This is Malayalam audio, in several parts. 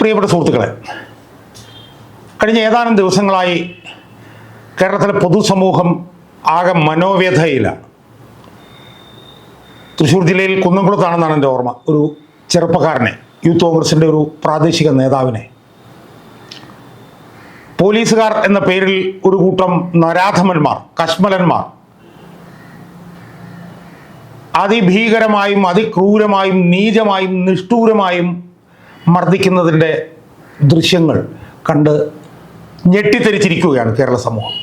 പ്രിയപ്പെട്ട സുഹൃത്തുക്കളെ കഴിഞ്ഞ ഏതാനും ദിവസങ്ങളായി കേരളത്തിലെ പൊതുസമൂഹം ആകെ മനോവ്യഥയിലാണ് തൃശ്ശൂർ ജില്ലയിൽ കുന്നംകുളത്താണെന്നാണ് എന്റെ ഓർമ്മ. ഒരു ചെറുപ്പക്കാരനെ യൂത്ത് കോൺഗ്രസിന്റെ ഒരു പ്രാദേശിക നേതാവിനെ. പോലീസുകാർ എന്ന പേരിൽ ഒരു കൂട്ടം നരാധമന്മാർ കശ്മലന്മാർ അതിഭീകരമായും അതിക്രൂരമായും നീചമായും നിഷ്ഠൂരമായും മർദ്ദിക്കുന്നതിന്റെ ദൃശ്യങ്ങൾ കണ്ട് ഞെട്ടിത്തെരിച്ചിരിക്കുകയാണ് കേരള സമൂഹം.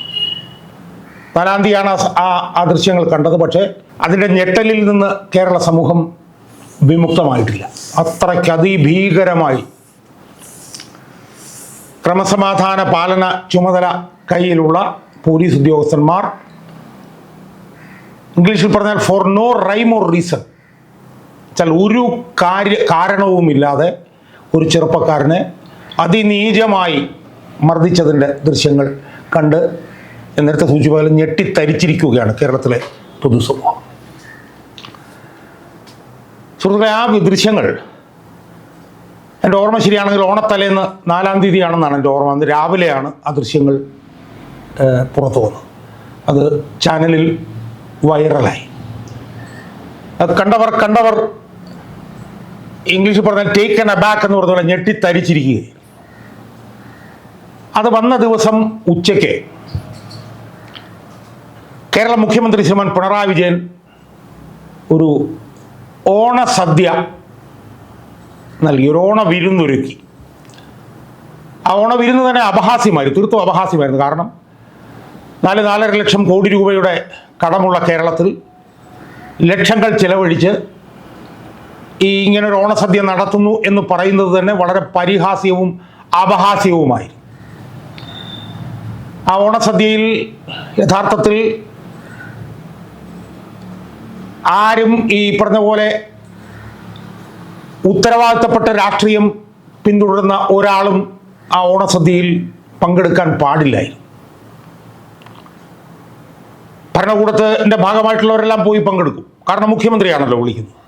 നാലാം തീയതിയാണ് ആ ആ ദൃശ്യങ്ങൾ കണ്ടത്. പക്ഷേ അതിന്റെ ഞെട്ടലിൽ നിന്ന് കേരള സമൂഹം വിമുക്തമായിട്ടില്ല. അത്രയ്ക്ക് അതിഭീകരമായി ക്രമസമാധാന പാലന ചുമതല കയ്യിലുള്ള പോലീസ് ഉദ്യോഗസ്ഥന്മാർ ഇംഗ്ലീഷിൽ പറഞ്ഞാൽ for no rhyme or reason വെച്ചാൽ ഒരു കാര്യ കാരണവുമില്ലാതെ ഒരു ചെറുപ്പക്കാരനെ അതിനീചമായി മർദ്ദിച്ചതിന്റെ ദൃശ്യങ്ങൾ കണ്ട് നേരത്തെ സൂചി പോലെ ഞെട്ടിത്തരിച്ചിരിക്കുകയാണ് കേരളത്തിലെ പൊതുസമൂഹം സുഹൃത്തുക്കളെ ആ ദൃശ്യങ്ങൾ എന്റെ ഓർമ്മ ശരിയാണെങ്കിൽ ഓണത്തലേന്ന് നാലാം തീയതിയാണെന്നാണ് എന്റെ ഓർമ്മ. അന്ന് രാവിലെയാണ് ആ ദൃശ്യങ്ങൾ പുറത്തു വന്നത്. അത് ചാനലിൽ വൈറലായി. കണ്ടവർ കണ്ടവർ ഇംഗ്ലീഷിൽ പറഞ്ഞാൽ ടേക്ക് ആൻ അബാക്ക് എന്ന് പറഞ്ഞ പോലെ ഞെട്ടിത്തരിച്ചിരിക്കുകയായി അത് വന്ന ദിവസം ഉച്ചയ്ക്ക് കേരള മുഖ്യമന്ത്രി ശ്രീമാൻ പിണറായി വിജയൻ ഒരു ഓണസദ്യ നൽകി ഒരു ഓണ വിരുന്നൊരുക്കി ആ ഓണ വിരുന്ന് തന്നെ അപഹാസ്യമായിരുന്നു തീർത്തും അപഹാസ്യമായിരുന്നു. കാരണം നാല് നാലര ലക്ഷം കോടി രൂപയുടെ കടമുള്ള കേരളത്തിൽ ലക്ഷങ്ങൾ ചെലവഴിച്ച് ഈ ഇങ്ങനെ ഒരു ഓണസദ്യ നടത്തുന്നു എന്ന് പറയുന്നത് തന്നെ വളരെ പരിഹാസ്യവും അപഹാസ്യവുമായിരുന്നു ആ ഓണസദ്യയിൽ യഥാർത്ഥത്തിൽ ആരും ഈ പറഞ്ഞ പോലെ ഉത്തരവാദിത്തപ്പെട്ട രാഷ്ട്രീയം പിന്തുടരുന്ന ഒരാളും ആ ഓണസദ്യയിൽ പങ്കെടുക്കാൻ പാടില്ലായിരുന്നു. ഭരണകൂടത്തിന്റെ ഭാഗമായിട്ടുള്ളവരെല്ലാം പോയി പങ്കെടുക്കും. കാരണം മുഖ്യമന്ത്രിയാണല്ലോ വിളിക്കുന്നത്.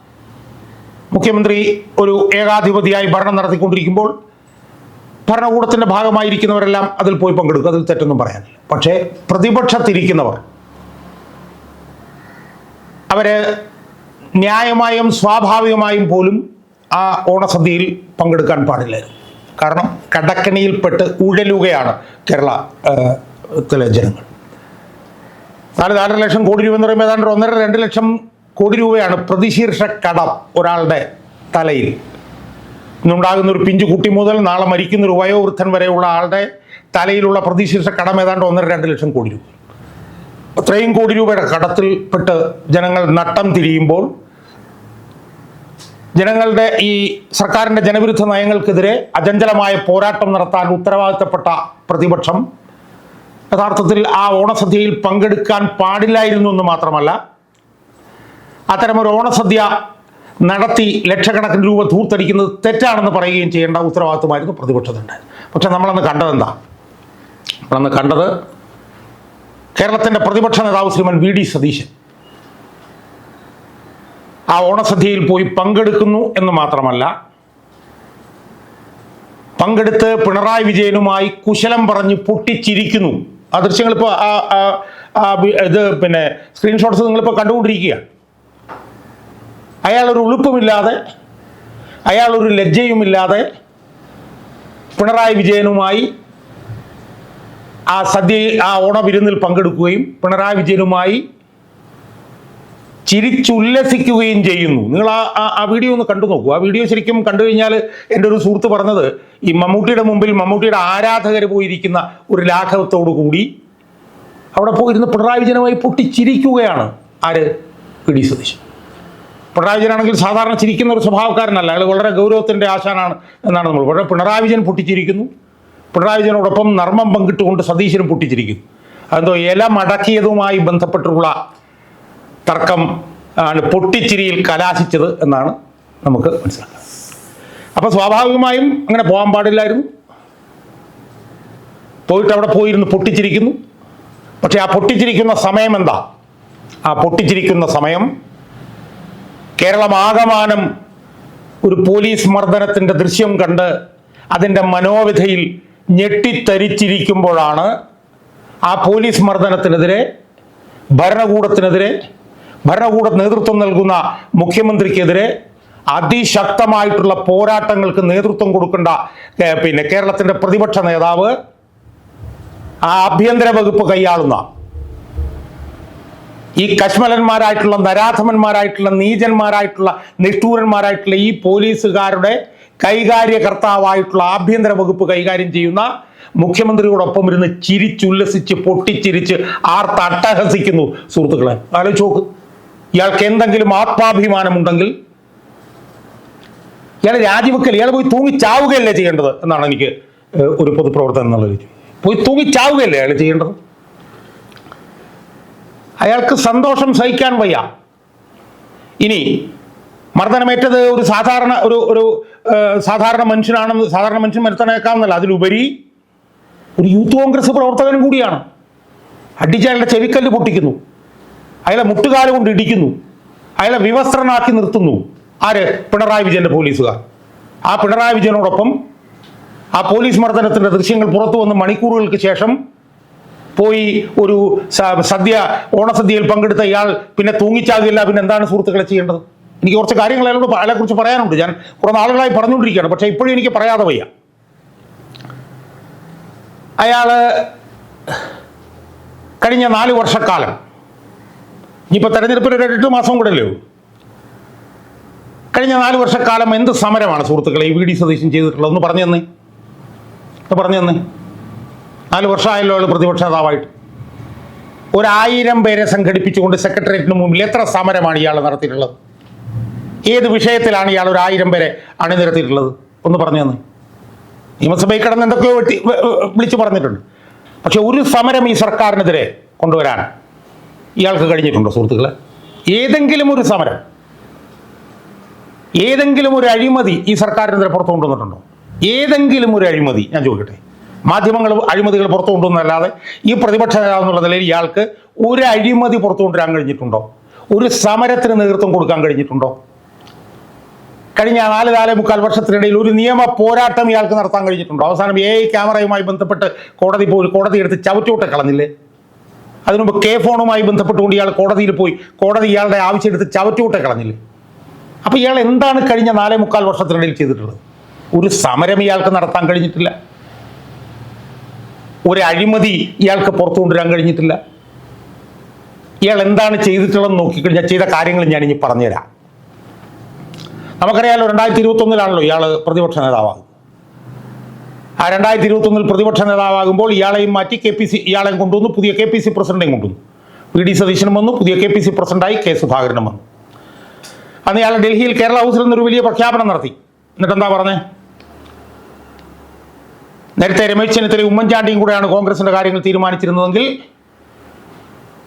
മുഖ്യമന്ത്രി ഒരു ഏകാധിപതിയായി ഭരണം നടത്തിക്കൊണ്ടിരിക്കുമ്പോൾ ഭരണകൂടത്തിന്റെ ഭാഗമായിരിക്കുന്നവരെല്ലാം അതിൽ പോയി പങ്കെടുക്കും. അതിൽ തെറ്റൊന്നും പറയാനില്ല. പക്ഷേ പ്രതിപക്ഷത്തിരിക്കുന്നവർ അവർ ന്യായമായും സ്വാഭാവികമായും പോലും ആ ഓണസദ്യയിൽ പങ്കെടുക്കാൻ പാടില്ലായിരുന്നു. കാരണം കടക്കണിയിൽപ്പെട്ട് ഉഴലുകയാണ് കേരള ത്തിലെ ജനങ്ങൾ. നാല് നാലര ലക്ഷം കോടി രൂപ എന്ന് പറയുമ്പോൾ ഏതാണ്ട് ഒന്നര രണ്ട് ലക്ഷം കോടി രൂപയാണ് പ്രതിശീർഷ കടം ഒരാളുടെ തലയിൽ. ഇന്നുണ്ടാകുന്ന ഒരു പിഞ്ചു കുട്ടി മുതൽ നാളെ മരിക്കുന്ന ഒരു വയോവൃദ്ധൻ വരെയുള്ള ആളുടെ തലയിലുള്ള പ്രതിശീർഷ കടം ഏതാണ്ട് ഒന്നര രണ്ട് ലക്ഷം കോടി രൂപ. അത്രയും കോടി രൂപയുടെ കടത്തിൽപ്പെട്ട് ജനങ്ങൾ നട്ടം തിരിയുമ്പോൾ ജനങ്ങളുടെ ഈ സർക്കാരിന്റെ ജനവിരുദ്ധ നയങ്ങൾക്കെതിരെ അചഞ്ചലമായ പോരാട്ടം നടത്താൻ ഉത്തരവാദിത്തപ്പെട്ട പ്രതിപക്ഷം യഥാർത്ഥത്തിൽ ആ ഓണസദ്യയിൽ പങ്കെടുക്കാൻ പാടില്ലായിരുന്നു എന്ന് മാത്രമല്ല അത്തരമൊരു ഓണസദ്യ നടത്തി ലക്ഷക്കണക്കിന് രൂപ ധൂർത്തടിക്കുന്നത് തെറ്റാണെന്ന് പറയുകയും ചെയ്യേണ്ട ഉത്തരവാദിത്വമായിരുന്നു പ്രതിപക്ഷത്തിന്റെ. പക്ഷെ നമ്മളന്ന് കണ്ടതെന്താ നമ്മളന്ന് കണ്ടത് കേരളത്തിന്റെ പ്രതിപക്ഷ നേതാവ് ശ്രീമൻ വി ഡി സതീശൻ ആ ഓണസദ്യയിൽ പോയി പങ്കെടുക്കുന്നു എന്ന് മാത്രമല്ല പങ്കെടുത്ത് പിണറായി വിജയനുമായി കുശലം പറഞ്ഞ് പൊട്ടിച്ചിരിക്കുന്നു. ആ ദൃശ്യങ്ങൾ ഇപ്പോൾ ആ ഇത് പിന്നെ സ്ക്രീൻഷോട്ട്സ് നിങ്ങളിപ്പോൾ കണ്ടുകൊണ്ടിരിക്കുകയാണ് അയാളൊരു ഉളുപ്പുമില്ലാതെ അയാളൊരു ലജ്ജയുമില്ലാതെ പിണറായി വിജയനുമായി ആ സദ്യ ആ ഓണവിരുന്നിൽ പങ്കെടുക്കുകയും പിണറായി വിജയനുമായി ചിരിച്ചുല്ലസിക്കുകയും ചെയ്യുന്നു. നിങ്ങൾ ആ ആ- വീഡിയോ ഒന്ന് കണ്ടു നോക്കൂ. ആ വീഡിയോ ശരിക്കും കണ്ടു കഴിഞ്ഞാൽ എന്റെ ഒരു സുഹൃത്ത് പറഞ്ഞത് ഈ മമ്മൂട്ടിയുടെ മുമ്പിൽ മമ്മൂട്ടിയുടെ ആരാധകർ പോയിരിക്കുന്ന ഒരു ലാഘവത്തോടു കൂടി അവിടെ പോയിരുന്ന് പിണറായി വിജയനുമായി പൊട്ടിച്ചിരിക്കുകയാണ്. ആര്? പി. ഡി. സതീശൻ. പിണറായി വിജയനാണെങ്കിൽ സാധാരണ ചിരിക്കുന്ന ഒരു സ്വഭാവക്കാരനല്ല. അയാൾ വളരെ ഗൗരവത്തിന്റെ ആശാനാണ് എന്നാണ് നമ്മൾ പക്ഷേ പിണറായി വിജയൻ പൊട്ടിച്ചിരിക്കുന്നു. പിണറായി വിജയനോടൊപ്പം നർമ്മം പങ്കിട്ടുകൊണ്ട് സതീശനും പൊട്ടിച്ചിരിക്കുന്നു. അതെന്തോ ഇല മടക്കിയതുമായി ബന്ധപ്പെട്ടുള്ള തർക്കം ആണ് പൊട്ടിച്ചിരിയിൽ കലാശിച്ചത് എന്നാണ് നമുക്ക് മനസ്സിലാക്കുന്നത് അപ്പോൾ സ്വാഭാവികമായും അങ്ങനെ പോകാൻ പാടില്ലായിരുന്നു. പോയിട്ട് അവിടെ പോയിരുന്ന് പൊട്ടിച്ചിരിക്കുന്നു. പക്ഷേ ആ പൊട്ടിച്ചിരിക്കുന്ന സമയം എന്താ? ആ പൊട്ടിച്ചിരിക്കുന്ന സമയം കേരളമാകമാനം ഒരു പോലീസ് മർദ്ദനത്തിന്റെ ദൃശ്യം കണ്ട് അതിന്റെ മനോവിധയിൽ ഞെട്ടിത്തരിച്ചിരിക്കുമ്പോഴാണ് ആ പോലീസ് മർദ്ദനത്തിനെതിരെ ഭരണകൂടത്തിനെതിരെ ഭരണകൂട നേതൃത്വം നൽകുന്ന മുഖ്യമന്ത്രിക്കെതിരെ അതിശക്തമായിട്ടുള്ള പോരാട്ടങ്ങൾക്ക് നേതൃത്വം കൊടുക്കേണ്ട പിന്നെ കേരളത്തിന്റെ പ്രതിപക്ഷ നേതാവ് ആ ആഭ്യന്തര വകുപ്പ് കൈയാളുന്ന ഈ കശ്മലന്മാരായിട്ടുള്ള നരാധമന്മാരായിട്ടുള്ള നീചന്മാരായിട്ടുള്ള നിഷ്ഠൂരന്മാരായിട്ടുള്ള ഈ പോലീസുകാരുടെ കൈകാര്യകർത്താവായിട്ടുള്ള ആഭ്യന്തര വകുപ്പ് കൈകാര്യം ചെയ്യുന്ന മുഖ്യമന്ത്രിയോടൊപ്പം ഇരുന്ന് ചിരിച്ചുല്ലസിച്ച് പൊട്ടിച്ചിരിച്ച് ആർത്ത് അട്ടഹസിക്കുന്നു. സുഹൃത്തുക്കളെ ആലോചിച്ച് നോക്ക്. ഇയാൾക്ക് എന്തെങ്കിലും ആത്മാഭിമാനമുണ്ടെങ്കിൽ ഇയാൾ രാജിവെക്കൽ ഇയാൾ പോയി തൂങ്ങി ചാവുകയല്ലേ ചെയ്യേണ്ടത് എന്നാണ് എനിക്ക് ഒരു പൊതുപ്രവർത്തനം എന്നുള്ള രീതി പോയി തൂങ്ങി ചാവുകയല്ലേ അയാൾ ചെയ്യേണ്ടത്? അയാൾക്ക് സന്തോഷം സഹിക്കാൻ വയ്യ. ഇനി മർദ്ദനമേറ്റത് ഒരു സാധാരണ ഒരു ഒരു സാധാരണ മനുഷ്യനാണെന്ന് സാധാരണ മനുഷ്യൻ മരുത്തനേക്കാമെന്നല്ല അതിലുപരി ഒരു യൂത്ത് കോൺഗ്രസ് പ്രവർത്തകനും കൂടിയാണ്. അടിച്ച് അയാളുടെ ചെവിക്കല്ല് പൊട്ടിക്കുന്നു. അയാളെ മുട്ടുകാൽ കൊണ്ട് ഇടിക്കുന്നു. അയാളെ വിവസ്ത്രനാക്കി നിർത്തുന്നു. ആര്? പിണറായി വിജയന്റെ പോലീസുകാർ. ആ പിണറായി വിജയനോടൊപ്പം ആ പോലീസ് മർദ്ദനത്തിന്റെ ദൃശ്യങ്ങൾ പുറത്തു വന്ന് മണിക്കൂറുകൾക്ക് ശേഷം പോയി ഒരു സദ്യ ഓണസദ്യയിൽ പങ്കെടുത്ത ഇയാൾ പിന്നെ തൂങ്ങിച്ചാകില്ല പിന്നെ എന്താണ് സുഹൃത്തുക്കളെ ചെയ്യേണ്ടത്? എനിക്ക് കുറച്ച് കാര്യങ്ങൾ അയാളോട് അയാളെ കുറിച്ച് പറയാനുണ്ട്. ഞാൻ കുറേ നാളുകളായി പറഞ്ഞുകൊണ്ടിരിക്കുകയാണ്. പക്ഷേ ഇപ്പോഴും എനിക്ക് പറയാതെ വയ്യ. അയാൾ കഴിഞ്ഞ നാല് വർഷക്കാലം ഇനിയിപ്പോൾ തെരഞ്ഞെടുപ്പിന് ഒരു എട്ട് മാസം കൂടെ അല്ലേ കഴിഞ്ഞ നാല് വർഷക്കാലം എന്ത് സമരമാണ് സുഹൃത്തുക്കളെ ഈ വി ഡി സതീശൻ ചെയ്തിട്ടുള്ളത്? ഒന്ന് പറഞ്ഞു തന്നെ. പറഞ്ഞു തന്നെ. നാല് വർഷമായല്ലോ പ്രതിപക്ഷ നേതാവായിട്ട്. ഒരായിരം പേരെ സംഘടിപ്പിച്ചുകൊണ്ട് സെക്രട്ടേറിയറ്റിന് മുമ്പിൽ എത്ര സമരമാണ് ഇയാൾ നടത്തിയിട്ടുള്ളത്? ഏത് വിഷയത്തിലാണ് ഇയാൾ ഒരു ആയിരം പേരെ അണിനിരത്തിയിട്ടുള്ളത്? ഒന്ന് പറഞ്ഞു തന്നെ. നിയമസഭയിൽ കിടന്ന് എന്തൊക്കെയോ വെട്ടി വിളിച്ചു പറഞ്ഞിട്ടുണ്ട്. പക്ഷെ ഒരു സമരം ഈ സർക്കാരിനെതിരെ കൊണ്ടുവരാൻ ഇയാൾക്ക് കഴിഞ്ഞിട്ടുണ്ടോ സുഹൃത്തുക്കളെ? ഏതെങ്കിലും ഒരു സമരം ഏതെങ്കിലും ഒരു അഴിമതി ഈ സർക്കാരിനെതിരെ പുറത്തു കൊണ്ടുവന്നിട്ടുണ്ടോ ഏതെങ്കിലും ഒരു അഴിമതി ഞാൻ ചോദിക്കട്ടെ. മാധ്യമങ്ങൾ അഴിമതികൾ പുറത്തു കൊണ്ടുവന്നല്ലാതെ ഈ പ്രതിപക്ഷ നേതാവ് എന്നുള്ള നിലയിൽ ഇയാൾക്ക് ഒരു അഴിമതി പുറത്തു കൊണ്ടുവരാൻ കഴിഞ്ഞിട്ടുണ്ടോ? ഒരു സമരത്തിന് നേതൃത്വം കൊടുക്കാൻ കഴിഞ്ഞിട്ടുണ്ടോ? കഴിഞ്ഞ നാല് നാല് മുക്കാൽ വർഷത്തിനിടയിൽ ഒരു നിയമ പോരാട്ടം ഇയാൾക്ക് നടത്താൻ കഴിഞ്ഞിട്ടുണ്ടോ? അവസാനം എ ഐ ക്യാമറയുമായി ബന്ധപ്പെട്ട് കോടതി പോയി കോടതി എടുത്ത് ചവറ്റോട്ട് കളഞ്ഞില്ലേ? അതിനുമുമ്പ് കെ ഫോണുമായി ബന്ധപ്പെട്ടുകൊണ്ട് ഇയാൾ കോടതിയിൽ പോയി കോടതി ഇയാളുടെ ആവശ്യം എടുത്ത് ചവറ്റുകൂട്ടെ കളഞ്ഞില്ലേ? അപ്പോൾ ഇയാൾ എന്താണ് കഴിഞ്ഞ നാലേ മുക്കാൽ വർഷത്തിനിടയിൽ ചെയ്തിട്ടുള്ളത്? ഒരു സമരം ഇയാൾക്ക് നടത്താൻ കഴിഞ്ഞിട്ടില്ല. ഒരു അഴിമതി ഇയാൾക്ക് പുറത്തു കൊണ്ടുവരാൻ കഴിഞ്ഞിട്ടില്ല. ഇയാൾ എന്താണ് ചെയ്തിട്ടുള്ളതെന്ന് നോക്കിക്കഴിഞ്ഞാൽ ചെയ്ത കാര്യങ്ങൾ ഞാൻ ഇനി പറഞ്ഞുതരാം. നമുക്കറിയാലോ രണ്ടായിരത്തി ഇരുപത്തൊന്നിലാണല്ലോ ഇയാൾ പ്രതിപക്ഷ നേതാവാകുന്നത്. ആ രണ്ടായിരത്തി ഇരുപത്തൊന്നിൽ പ്രതിപക്ഷ നേതാവാകുമ്പോൾ ഇയാളെയും മാറ്റി കെ പി സി ഇയാളെയും കൊണ്ടുവന്നു പുതിയ കെ പി സി പ്രസിഡന്റെയും കൊണ്ടുവന്നു. വി ഡി സതീശനും വന്നു പുതിയ കെ പി സി പ്രസിഡന്റായി കെ സുധാകരനും വന്നു. അന്ന് ഇയാൾ ഡൽഹിയിൽ കേരള ഹൗസിൽ നിന്നൊരു വലിയ പ്രഖ്യാപനം നടത്തി. എന്നിട്ട് എന്താ പറഞ്ഞേ? നേരത്തെ രമേശ് ചെന്നിത്തലയും ഉമ്മൻചാണ്ടിയും കൂടെയാണ് കോൺഗ്രസിന്റെ കാര്യങ്ങൾ തീരുമാനിച്ചിരുന്നതെങ്കിൽ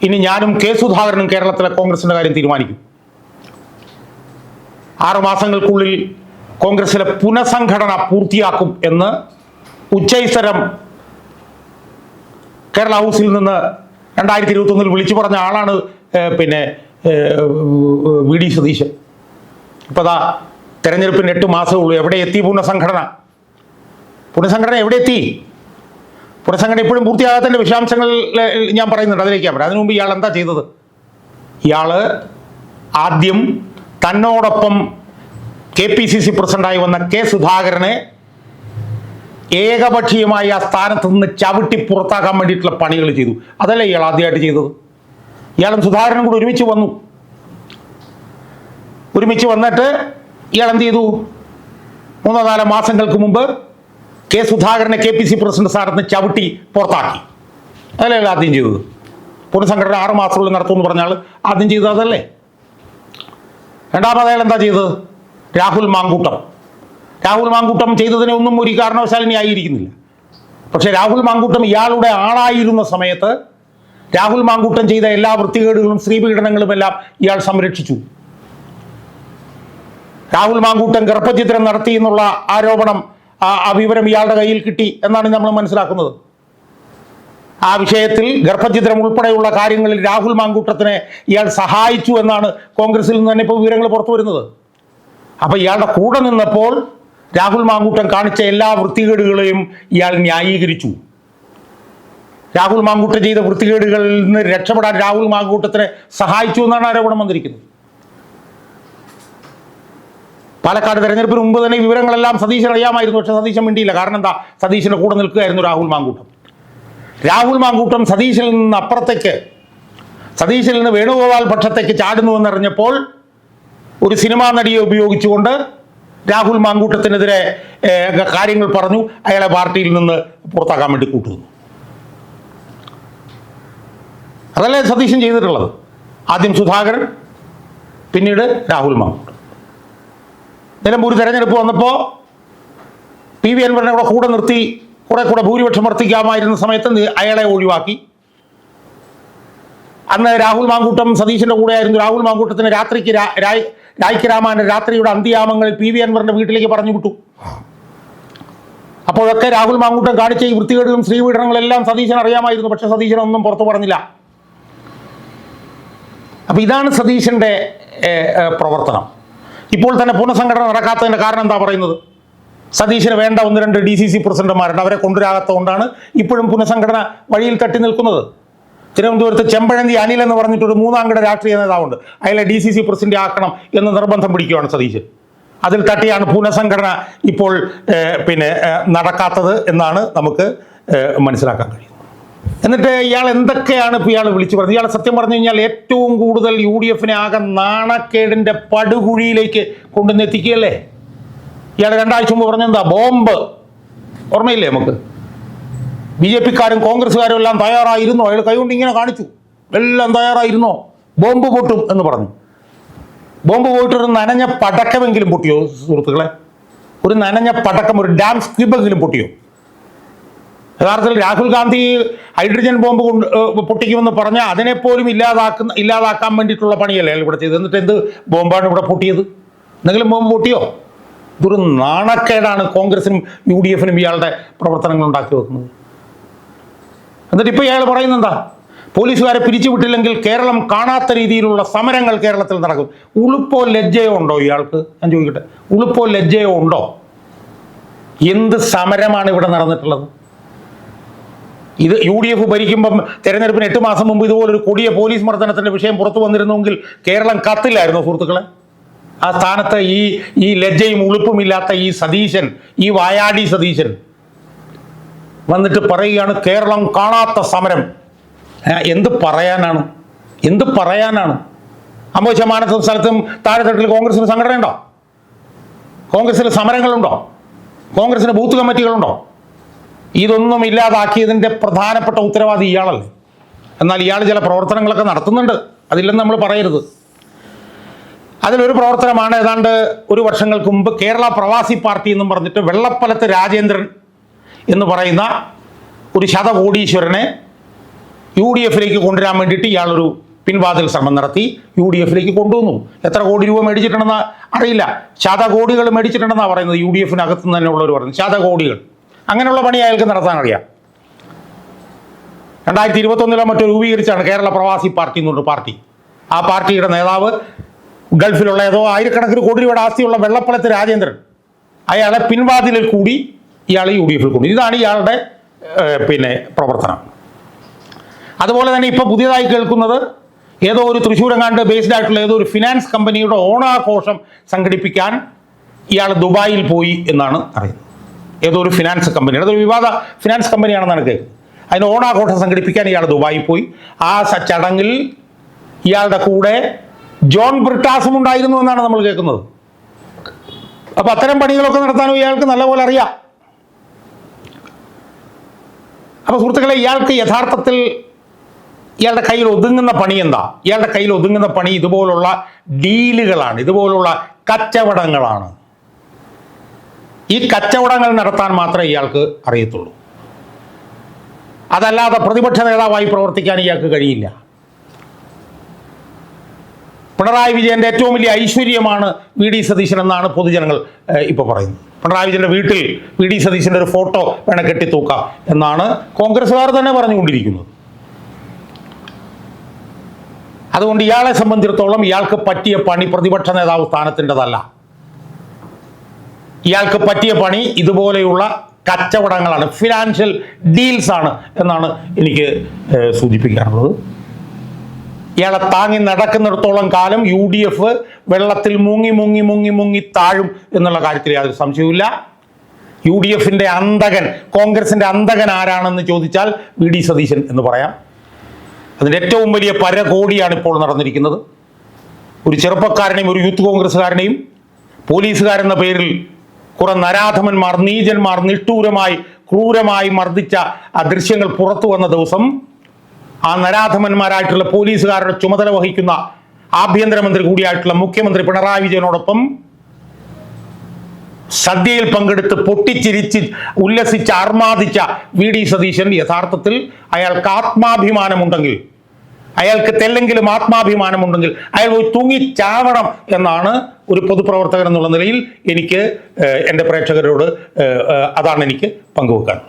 ഇനി ഞാനും കെ സുധാകരനും കേരളത്തിലെ കോൺഗ്രസിന്റെ കാര്യം തീരുമാനിക്കും. ആറ് മാസങ്ങൾക്കുള്ളിൽ കോൺഗ്രസിലെ പുനഃസംഘടന പൂർത്തിയാക്കും എന്ന് ഉച്ചൈസ്വരം കേരള ഹൗസിൽ നിന്ന് രണ്ടായിരത്തി ഇരുപത്തൊന്നിൽ വിളിച്ചു പറഞ്ഞ ആളാണ് പിന്നെ വി ഡി സതീശൻ. ഇപ്പോൾ അതാ തെരഞ്ഞെടുപ്പിന് എട്ട് മാസമേ ഉള്ളൂ. എവിടെ എത്തി പുനഃസംഘടന? പുനഃസംഘടന എവിടെ എത്തി? പുനഃസംഘടന ഇപ്പോഴും പൂർത്തിയാകാത്തതിന്റെ വിശദാംശങ്ങൾ ഞാൻ പറയുന്നുണ്ട്. അതിലേക്കാണ് പറയാം അതിനു മുമ്പ് ഇയാൾ എന്താ ചെയ്തത്? ഇയാൾ ആദ്യം തന്നോടൊപ്പം കെ പി സി സി പ്രസിഡന്റായി വന്ന കെ സുധാകരനെ ഏകപക്ഷീയമായി ആ സ്ഥാനത്ത് നിന്ന് ചവിട്ടി പുറത്താക്കാൻ വേണ്ടിയിട്ടുള്ള പണികൾ ചെയ്തു. അതല്ലേ ഇയാൾ ആദ്യമായിട്ട് ചെയ്തത്? ഇയാളും സുധാകരനും കൂടെ ഒരുമിച്ച് വന്നു. ഒരുമിച്ച് വന്നിട്ട് ഇയാൾ എന്ത് ചെയ്തു? മൂന്നോ നാലോ മാസങ്ങൾക്ക് മുമ്പ് കെ സുധാകരനെ കെ പി സി പ്രസിഡന്റ് സ്ഥാനത്ത് നിന്ന് ചവിട്ടി പുറത്താക്കി. അതല്ലേ ആദ്യം ചെയ്തത്? പുനഃസംഘടന ആറ് മാസത്തിനുള്ളിൽ നടത്തുമെന്ന് പറഞ്ഞാൽ ആദ്യം ചെയ്തത് അതല്ലേ? രണ്ടാമത് എന്താ ചെയ്തത്? രാഹുൽ മാങ്കൂട്ടം. രാഹുൽ മാങ്കൂട്ടം ചെയ്തതിനെ ഒന്നും ഒരു കാരണവശാലും ആയിരിക്കുന്നില്ല. പക്ഷെ രാഹുൽ മാങ്കൂട്ടം ഇയാളുടെ ആളായിരുന്ന സമയത്ത് രാഹുൽ മാങ്കൂട്ടം ചെയ്ത എല്ലാ വൃത്തികേടുകളും സ്ത്രീപീഡനങ്ങളും എല്ലാം ഇയാൾ സംരക്ഷിച്ചു. രാഹുൽ മാങ്കൂട്ടം ഗർഭചിത്രം നടത്തി എന്നുള്ള ആരോപണം ആ വിവരം ഇയാളുടെ കയ്യിൽ കിട്ടി എന്നാണ് നമ്മൾ മനസ്സിലാക്കുന്നത്. ആ വിഷയത്തിൽ ഗർഭചിത്രം ഉൾപ്പെടെയുള്ള കാര്യങ്ങളിൽ രാഹുൽ മാങ്കൂട്ടത്തിനെ ഇയാൾ സഹായിച്ചു എന്നാണ് കോൺഗ്രസിൽ നിന്ന് തന്നെ ഇപ്പോൾ വിവരങ്ങൾ പുറത്തു വരുന്നത്. അപ്പൊ ഇയാളുടെ കൂടെ നിന്നപ്പോൾ രാഹുൽ മാങ്കൂട്ടം കാണിച്ച എല്ലാ വൃത്തികേടുകളെയും ഇയാൾ ന്യായീകരിച്ചു. രാഹുൽ മാങ്കൂട്ടം ചെയ്ത വൃത്തികേടുകളിൽ നിന്ന് രക്ഷപ്പെടാൻ രാഹുൽ മാങ്കൂട്ടത്തിനെ സഹായിച്ചു എന്നാണ് ആരോപണം വന്നിരിക്കുന്നത്. പാലക്കാട് തെരഞ്ഞെടുപ്പിന് മുമ്പ് തന്നെ വിവരങ്ങളെല്ലാം സതീശൻ അറിയാമായിരുന്നു പക്ഷെ സതീശൻ മിണ്ടിയില്ല. കാരണം എന്താ? സതീശന്റെ കൂടെ നിൽക്കുകയായിരുന്നു രാഹുൽ മാങ്കൂട്ടം. രാഹുൽ മാങ്കൂട്ടം സതീശിൽ നിന്ന് അപ്പുറത്തേക്ക് സതീശിൽ നിന്ന് വേണുഗോപാൽ പക്ഷത്തേക്ക് ചാടുന്നുവെന്നറിഞ്ഞപ്പോൾ ഒരു സിനിമാ നടിയെ ഉപയോഗിച്ചുകൊണ്ട് രാഹുൽ മാങ്കൂട്ടത്തിനെതിരെ കാര്യങ്ങൾ പറഞ്ഞു. അയാളെ പാർട്ടിയിൽ നിന്ന് പുറത്താക്കാൻ വേണ്ടി കൂട്ടുന്നു അതല്ലേ സതീശൻ ചെയ്തിട്ടുള്ളത്? ആദ്യം സുധാകരൻ പിന്നീട് രാഹുൽ മാങ്കൂട്ടം. നിലമ്പൂർ തെരഞ്ഞെടുപ്പ് വന്നപ്പോൾ പി വി അൻവറിനെ കൂടെ കൂടെ നിർത്തി കുറെ കൂടെ ഭൂരിപക്ഷം വർദ്ധിക്കാമായിരുന്ന സമയത്ത് അയാളെ ഒഴിവാക്കി. അന്ന് രാഹുൽ മാങ്കൂട്ടം സതീശന്റെ കൂടെയായിരുന്നു. രാഹുൽ മാങ്കൂട്ടത്തിന് രാത്രിക്ക് രായ്ക്ക് രാമാന്റെ രാത്രിയുടെ അന്ത്യയാമങ്ങളിൽ പി വി അൻവറിന്റെ വീട്ടിലേക്ക് പറഞ്ഞു വിട്ടു. അപ്പോഴൊക്കെ രാഹുൽ മാങ്കൂട്ടം കാണിച്ച ഈ വൃത്തികേടുകളും ശ്രീപീഠനങ്ങളെല്ലാം സതീശൻ അറിയാമായിരുന്നു. പക്ഷെ സതീശൻ ഒന്നും പുറത്തു പറഞ്ഞില്ല. അപ്പൊ ഇതാണ് ഏഹ്, പ്രവർത്തനം. ഇപ്പോൾ തന്നെ പുനഃസംഘടന നടക്കാത്തതിന്റെ കാരണം എന്താ പറയുന്നത്? സതീശന് വേണ്ട ഒന്ന് രണ്ട് ഡി സി സി പ്രസിഡന്റുമാരുണ്ട്. അവരെ കൊണ്ടുവരാത്തതുകൊണ്ടാണ് ഇപ്പോഴും പുനഃസംഘടന വഴിയിൽ തട്ടി നിൽക്കുന്നത്. തിരുവനന്തപുരത്ത് ചെമ്പഴന്തി അനിൽ എന്ന് പറഞ്ഞിട്ടൊരു മൂന്നാംകിട രാഷ്ട്രീയ നേതാവുണ്ട്. അയാളെ ഡി സി സി പ്രസിഡന്റ് ആക്കണം എന്ന് നിർബന്ധം പിടിക്കുകയാണ് സതീശൻ അതിൽ തട്ടിയാണ് പുനഃസംഘടന ഇപ്പോൾ പിന്നെ നടക്കാത്തത് എന്നാണ് നമുക്ക് മനസ്സിലാക്കാൻ കഴിയുന്നത്. എന്നിട്ട് ഇയാൾ എന്തൊക്കെയാണ് ഇപ്പോൾ ഇയാൾ വിളിച്ചു പറഞ്ഞത്? ഇയാൾ സത്യം പറഞ്ഞു കഴിഞ്ഞാൽ ഏറ്റവും കൂടുതൽ യു ഡി എഫിനെ ആകെ നാണക്കേടിന്റെ പടുകുഴിയിലേക്ക് കൊണ്ടുവന്ന് എത്തിക്കുകയല്ലേ? ഇയാൾ രണ്ടാഴ്ച മുമ്പ് പറഞ്ഞെന്താ ബോംബ്. ഓർമ്മയില്ലേ നമുക്ക്? ബി ജെ പിക്കാരും കോൺഗ്രസ്സുകാരും എല്ലാം തയ്യാറായിരുന്നോ. അയാൾ കൈകൊണ്ട് ഇങ്ങനെ കാണിച്ചു. എല്ലാം തയ്യാറായിരുന്നോ. ബോംബ് പൊട്ടും എന്ന് പറഞ്ഞു. ബോംബ് പോയിട്ടൊരു നനഞ്ഞ പടക്കമെങ്കിലും പൊട്ടിയോ സുഹൃത്തുക്കളെ? ഒരു നനഞ്ഞ പടക്കം ഒരു ഡാം സ്ക്വിബെങ്കിലും പൊട്ടിയോ? യഥാർത്ഥത്തിൽ രാഹുൽ ഗാന്ധി ഹൈഡ്രജൻ ബോംബ് കൊണ്ട് പൊട്ടിക്കുമെന്ന് പറഞ്ഞാൽ അതിനെപ്പോലും ഇല്ലാതാക്കുന്ന ഇല്ലാതാക്കാൻ വേണ്ടിയിട്ടുള്ള പണിയല്ലേ ഇവിടെ ചെയ്തത്? എന്നിട്ട് എന്ത് ബോംബാണ് ഇവിടെ പൊട്ടിയത്? എന്തെങ്കിലും ബോംബ് പൊട്ടിയോ? ഇതൊരു നാണക്കേടാണ് കോൺഗ്രസിനും യു ഡി എഫിനും ഇയാളുടെ പ്രവർത്തനങ്ങൾ ഉണ്ടാക്കി വെക്കുന്നത്. എന്നിട്ട് ഇപ്പോൾ ഇയാൾ പറയുന്നത് എന്താ? പോലീസുകാരെ പിരിച്ചുവിട്ടില്ലെങ്കിൽ കേരളം കാണാത്ത രീതിയിലുള്ള സമരങ്ങൾ കേരളത്തിൽ നടക്കും. ഉളുപ്പോ ലജ്ജയോ ഉണ്ടോ ഇയാൾക്ക്? ഞാൻ ചോദിക്കട്ടെ. ഉളുപ്പോ ലജ്ജയോ ഉണ്ടോ? എന്ത് സമരമാണ് ഇവിടെ നടന്നിട്ടുള്ളത്? ഇത് യു ഡി എഫ് ഭരിക്കുമ്പം തെരഞ്ഞെടുപ്പിന് എട്ട് മാസം മുമ്പ് ഇതുപോലൊരു കൊടിയ പോലീസ് മർദ്ദനത്തിന്റെ വിഷയം പുറത്തു വന്നിരുന്നുവെങ്കിൽ കേരളം കത്തില്ലായിരുന്നു സുഹൃത്തുക്കളെ. ആ സ്ഥാനത്ത് ഈ ഈ ലജ്ജയും ഉളുപ്പും ഇല്ലാത്ത ഈ സതീശൻ ഈ വായാടി സതീശൻ വന്നിട്ട് പറയുകയാണ് കേരളം കാണാത്ത സമരം. എന്ത് പറയാനാണ്? എന്ത് പറയാനാണ്? അമ്പത് ശതമാനത്തെ സ്ഥലത്തും താഴെത്തട്ടിൽ കോൺഗ്രസിന് സംഘടനയുണ്ടോ? കോൺഗ്രസിന് സമരങ്ങളുണ്ടോ? കോൺഗ്രസിന് ബൂത്ത് കമ്മിറ്റികളുണ്ടോ? ഇതൊന്നും ഇല്ലാതാക്കിയതിന്റെ പ്രധാനപ്പെട്ട ഉത്തരവാദി ഇയാളല്ലേ? എന്നാൽ ഇയാൾ ചില പ്രവർത്തനങ്ങളൊക്കെ നടത്തുന്നുണ്ട്. അതില്ലെന്ന് നമ്മൾ പറയരുത്. അതിലൊരു പ്രവർത്തനമാണ് ഏതാണ്ട് ഒരു വർഷങ്ങൾക്ക് മുമ്പ് കേരള പ്രവാസി പാർട്ടി എന്നും പറഞ്ഞിട്ട് വെള്ളപ്പലത്ത് രാജേന്ദ്രൻ എന്ന് പറയുന്ന ഒരു ശതകോടീശ്വരനെ യു ഡി എഫിലേക്ക് കൊണ്ടുവരാൻ വേണ്ടിയിട്ട് ഇയാളൊരു പിൻവാതിൽ ശ്രമം നടത്തി യു ഡി എഫിലേക്ക് കൊണ്ടുവന്നു. എത്ര കോടി രൂപ മേടിച്ചിട്ടുണ്ടെന്ന് അറിയില്ല. ശതകോടികൾ മേടിച്ചിട്ടുണ്ടെന്നാണ് പറയുന്നത് യു ഡി എഫിനകത്തുനിന്ന് തന്നെ ഉള്ളവർ പറയുന്നത്. ശതകോടികൾ. അങ്ങനെയുള്ള പണി അയാൾക്ക് നടത്താൻ അറിയാം. രണ്ടായിരത്തി ഇരുപത്തൊന്നിലോ മറ്റോ രൂപീകരിച്ചാണ് കേരള പ്രവാസി പാർട്ടി എന്നുള്ള പാർട്ടി. ആ പാർട്ടിയുടെ നേതാവ് ഗൾഫിലുള്ള ഏതോ ആയിരക്കണക്കിന് കോടി രൂപയുടെ ആസ്തിയുള്ള വെള്ളപ്പളത്ത് രാജേന്ദ്രൻ അയാളെ പിൻവാതിലിൽ കൂടി ഇയാൾ യു ഡി എഫിൽ കൊണ്ടു ഇതാണ് ഇയാളുടെ പിന്നെ പ്രവർത്തനം. അതുപോലെ തന്നെ ഇപ്പോൾ പുതിയതായി കേൾക്കുന്നത് ഏതോ ഒരു തൃശ്ശൂരങ്ങാണ്ട് ബേസ്ഡ് ആയിട്ടുള്ള ഏതോ ഒരു ഫിനാൻസ് കമ്പനിയുടെ ഓണാഘോഷം സംഘടിപ്പിക്കാൻ ഇയാൾ ദുബായിൽ പോയി എന്നാണ് അറിയുന്നത്. ഏതോ ഒരു ഫിനാൻസ് കമ്പനി അതൊരു വിവാദ ഫിനാൻസ് കമ്പനിയാണെന്നാണ് കേൾക്കുന്നത് അതിന് ഓണാഘോഷം സംഘടിപ്പിക്കാൻ ഇയാൾ ദുബായി പോയി. ആ ചടങ്ങിൽ ഇയാളുടെ കൂടെ ജോൺ ബ്രിട്ടാസും ഉണ്ടായിരുന്നു എന്നാണ് നമ്മൾ കേൾക്കുന്നത്. അപ്പൊ അത്തരം പണികളൊക്കെ നടത്താനും ഇയാൾക്ക് നല്ലപോലെ അറിയാം. അപ്പൊ സുഹൃത്തുക്കളെ ഇയാൾക്ക് യഥാർത്ഥത്തിൽ ഇയാളുടെ കയ്യിൽ ഒതുങ്ങുന്ന പണി എന്താ? ഇയാളുടെ കയ്യിൽ ഒതുങ്ങുന്ന പണി ഇതുപോലുള്ള ഡീലുകളാണ് ഇതുപോലുള്ള കച്ചവടങ്ങളാണ്. ഈ കച്ചവടങ്ങൾ നടത്താൻ മാത്രമേ ഇയാൾക്ക് അറിയത്തുള്ളൂ. അതല്ലാതെ പ്രതിപക്ഷ നേതാവായി പ്രവർത്തിക്കാൻ ഇയാൾക്ക് കഴിയില്ല. പിണറായി വിജയന്റെ ഏറ്റവും വലിയ ഐശ്വര്യമാണ് വി ഡി സതീശൻ എന്നാണ് പൊതുജനങ്ങൾ ഇപ്പോൾ പറയുന്നത്. പിണറായി വിജയന്റെ വീട്ടിൽ വി ഡി സതീശന്റെ ഒരു ഫോട്ടോ വേണം കെട്ടിത്തൂക്കാം എന്നാണ് കോൺഗ്രസ്സുകാർ തന്നെ പറഞ്ഞുകൊണ്ടിരിക്കുന്നത്. അതുകൊണ്ട് ഇയാളെ സംബന്ധിച്ചിടത്തോളം ഇയാൾക്ക് പറ്റിയ പണി പ്രതിപക്ഷ നേതാവ് സ്ഥാനത്തിന്റെതല്ല. ഇയാൾക്ക് പറ്റിയ പണി ഇതുപോലെയുള്ള കച്ചവടങ്ങളാണ്. ഫിനാൻഷ്യൽ ഡീൽസ് ആണ് എന്നാണ് എനിക്ക് സൂചിപ്പിക്കാനുള്ളത്. ഇയാളെ താങ്ങി നടക്കുന്നിടത്തോളം കാലം യു ഡി എഫ് വെള്ളത്തിൽ മുങ്ങി മുങ്ങി മുങ്ങി മുങ്ങി താഴും എന്നുള്ള കാര്യത്തിൽ യാതൊരു സംശയവുമില്ല. യു ഡി എഫിന്റെ അന്തകൻ കോൺഗ്രസിന്റെ അന്തകൻ ആരാണെന്ന് ചോദിച്ചാൽ വി ഡി സതീശൻ എന്ന് പറയാം. അതിന്റെ ഏറ്റവും വലിയ പരകോടിയാണ് ഇപ്പോൾ നടന്നിരിക്കുന്നത്. ഒരു ചെറുപ്പക്കാരനെയും ഒരു യൂത്ത് കോൺഗ്രസ്സുകാരനെയും പോലീസുകാരെന്ന പേരിൽ കുറെ നരാധമന്മാർ നീചന്മാർ നിഷ്ഠൂരമായി ക്രൂരമായി മർദ്ദിച്ച ആ ദൃശ്യങ്ങൾ പുറത്തു വന്ന ദിവസം ആ നരാധമന്മാരായിട്ടുള്ള പോലീസുകാരുടെ ചുമതല വഹിക്കുന്ന ആഭ്യന്തരമന്ത്രി കൂടിയായിട്ടുള്ള മുഖ്യമന്ത്രി പിണറായി വിജയനോടൊപ്പം സദ്യയിൽ പങ്കെടുത്ത് പൊട്ടിച്ചിരിച്ച് ഉല്ലസിച്ച് അർമാദിച്ച വി ഡി സതീശൻ യഥാർത്ഥത്തിൽ അയാൾക്ക് ആത്മാഭിമാനമുണ്ടെങ്കിൽ അയാൾക്ക് തെല്ലെങ്കിലും ആത്മാഭിമാനമുണ്ടെങ്കിൽ അയാൾ പോയി തൂങ്ങി ചാവണം എന്നാണ് ഒരു പൊതുപ്രവർത്തകൻ എന്നുള്ള നിലയിൽ എനിക്ക് എന്റെ പ്രേക്ഷകരോട് അതാണ് എനിക്ക് പങ്കുവെക്കാൻ.